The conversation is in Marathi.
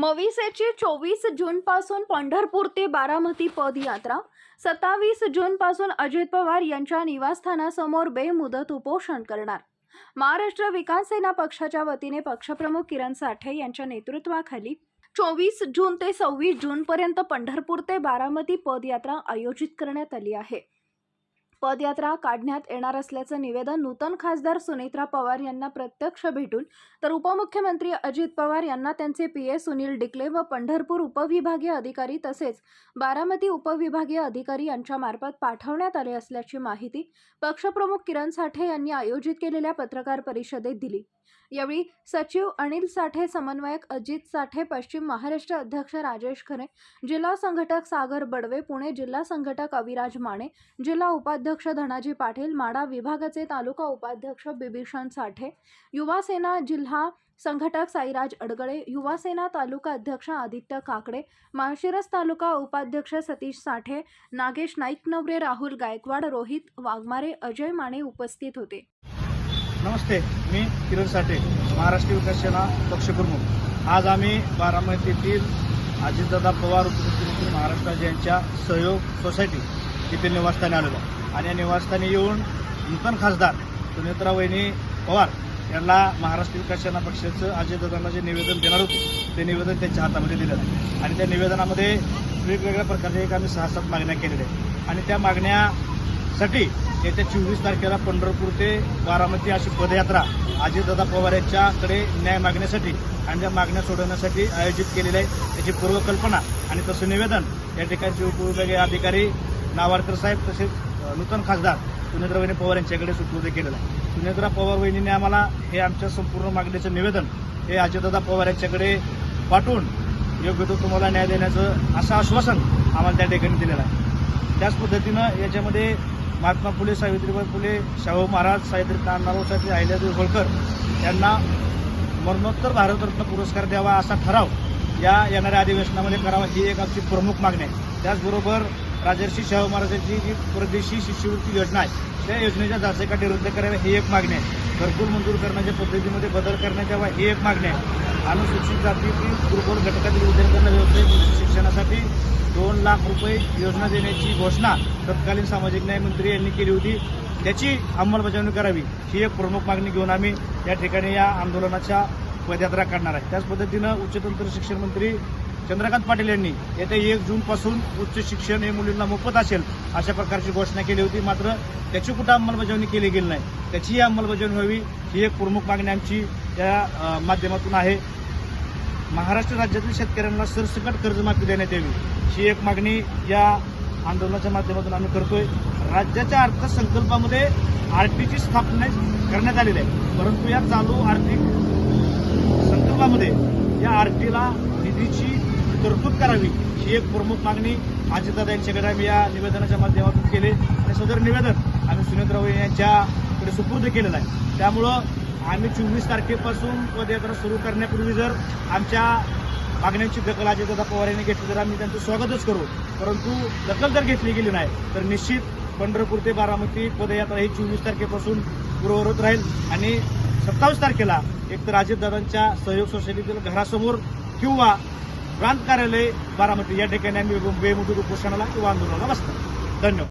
मविसेची चोवीस जूनपासून पंढरपूर ते बारामती पदयात्रा सत्तावीस जूनपासून अजित पवार यांच्या निवासस्थानासमोर बेमुदत उपोषण करणार. महाराष्ट्र विकास सेना पक्षाच्या वतीने पक्षप्रमुख किरण साठे यांच्या नेतृत्वाखाली चोवीस जून ते सव्वीस जूनपर्यंत पंढरपूर ते बारामती पदयात्रा आयोजित करण्यात आली आहे. पदयात्रा काढण्यात येणार असल्याचं निवेदन नूतन खासदार सुनेत्रा पवार यांना प्रत्यक्ष भेटून तर उपमुख्यमंत्री अजित पवार यांना त्यांचे पी ए सुनील डिकले व पंढरपूर उपविभागीय अधिकारी तसेच बारामती उपविभागीय अधिकारी यांच्यामार्फत पाठवण्यात आले असल्याची माहिती पक्षप्रमुख किरण साठे यांनी आयोजित केलेल्या पत्रकार परिषदेत दिली. यावेळी सचिव अनिल साठे समन्वयक अजित साठे पश्चिम महाराष्ट्र अध्यक्ष राजेश खरे जिल्हा संघटक सागर बडवे पुणे जिल्हा संघटक अविराज माने जिल्हा उपाध्यक्ष धनाजी पाटील माडा विभागाचे तालुका उपाध्यक्ष बिभीषण साठे युवा सेना जिल्हा संघटक साईराज अडगळे युवा सेना तालुका अध्यक्ष आदित्य काकडे माळशिरस तालुका उपाध्यक्ष सतीश साठे नागेश नाईक नवरे राहुल गायकवाड रोहित वाघमारे अजय माने उपस्थित होते. नमस्ते मी किरण साठे महाराष्ट्र विकास सेना पक्षप्रमुख. आज आम्ही बारामतीतील अजितदादा पवार उपमुख्यमंत्री महाराष्ट्र यांच्या सहयोग सोसायटी येथे निवासस्थानी आलेलो आणि या निवासस्थानी येऊन नूतन खासदार सुनेत्रा वहिनी पवार यांना महाराष्ट्र विकास सेना पक्षाचं अजितदादांना जे निवेदन देणार होतं ते निवेदन त्यांच्या हातामध्ये दिलं आहे. आणि त्या निवेदनामध्ये वेगवेगळ्या प्रकारच्या एक आम्ही सहा सात मागण्या केलेल्या आहेत. आणि त्या मागण्यासाठी येत्या चोवीस तारखेला पंढरपूर ते बारामती अशी पदयात्रा अजितदादा पवार यांच्याकडे न्याय मागण्यासाठी आणि त्या मागण्या सोडवण्यासाठी आयोजित केलेल्या आहे त्याची पूर्वकल्पना आणि तसं निवेदन या ठिकाणचे उपविभागीय अधिकारी नावारकर साहेब तसेच नूतन खासदार सुनेत्रा पवार यांच्याकडे सुपूर्द केलेलं आहे. सुनेत्रा पवार वहिनीने आम्हाला हे आमच्या संपूर्ण मागणीचं निवेदन हे अजितदादा पवार यांच्याकडे पाठवून योग्य तो तुम्हाला न्याय देण्याचं असं आश्वासन आम्हाला त्या ठिकाणी दिलेलं आहे. त्याच पद्धतीनं याच्यामध्ये महात्मा फुले सावित्रीबाई फुले शाहू महाराज सावित्री नानाभाऊ साहेब अहिल्यादेवी होळकर यांना मरणोत्तर भारतरत्न पुरस्कार द्यावा असा ठराव या येणाऱ्या अधिवेशनामध्ये करावा ही एक आमची प्रमुख मागणी आहे. त्याचबरोबर राजर्षी शाहू महाराजांची जी परदेशी शिष्यवृत्ती योजना आहे त्या योजनेच्या जाचेकाठी रद्द कराव्या ही एक मागणी आहे. घरकुल मंजूर करण्याच्या पद्धतीमध्ये बदल करण्यात यावा ही एक मागणी आहे. अनुसूचित जातीतील दुर्बल घटकातील विद्यार्थ्यांना व्यवसायिक उच्च शिक्षणासाठी दोन लाख रुपये योजना देण्याची घोषणा तत्कालीन सामाजिक न्याय मंत्री यांनी केली होती. त्याची अंमलबजावणी करावी ही एक प्रमुख मागणी घेऊन आम्ही या ठिकाणी या आंदोलनाच्या पदयात्रा काढणार आहे. त्याच पद्धतीनं उच्चतंत्र शिक्षण मंत्री चंद्रकांत पाटील यांनी येत्या एक जून पासून उच्च शिक्षण हे मुलींना मोफत असेल अशा प्रकारची घोषणा केली होती. मात्र त्याची कुठं अंमलबजावणी केली गेली नाही. त्याचीही अंमलबजावणी व्हावी ही एक प्रमुख मागणी आमची या माध्यमातून आहे. महाराष्ट्र राज्यातील शेतकऱ्यांना सरसकट कर्जमाफी देण्यात यावी ही एक मागणी या आंदोलनाच्या माध्यमातून आम्ही करतोय. राज्याच्या अर्थसंकल्पामध्ये आरटीची स्थापना करण्यात आलेली आहे. परंतु या चालू आर्थिक संकल्पामध्ये या आरटीला निधीची तरतूद करावी ही एक प्रमुख मागणी अजितदादा यांच्याकडे आम्ही या निवेदनाच्या माध्यमातून केले. आणि सदर निवेदन आम्ही सुनेत्रराव यांच्याकडे सुपूर्द केलेलं आहे. त्यामुळं आम्ही चोवीस तारखेपासून पदयात्रा सुरू करण्यापूर्वी जर आमच्या मागण्यांची दखल अजितदादा पवार यांनी घेतली तर आम्ही त्यांचं स्वागतच करू. परंतु दखल जर घेतली गेली नाही तर निश्चित पंढरपूर ते बारामती पदयात्रा ही चोवीस तारखेपासून पूर्ववत राहील. आणि सत्तावीस तारखेला एकतर अजितदादांच्या सहयोग सोसायटीतील घरासमोर किंवा प्रांत कार्यालय बारामती या ठिकाणी आम्ही बेमुदत उपोषणाला किंवा आंदोलनाला बसतो. धन्यवाद.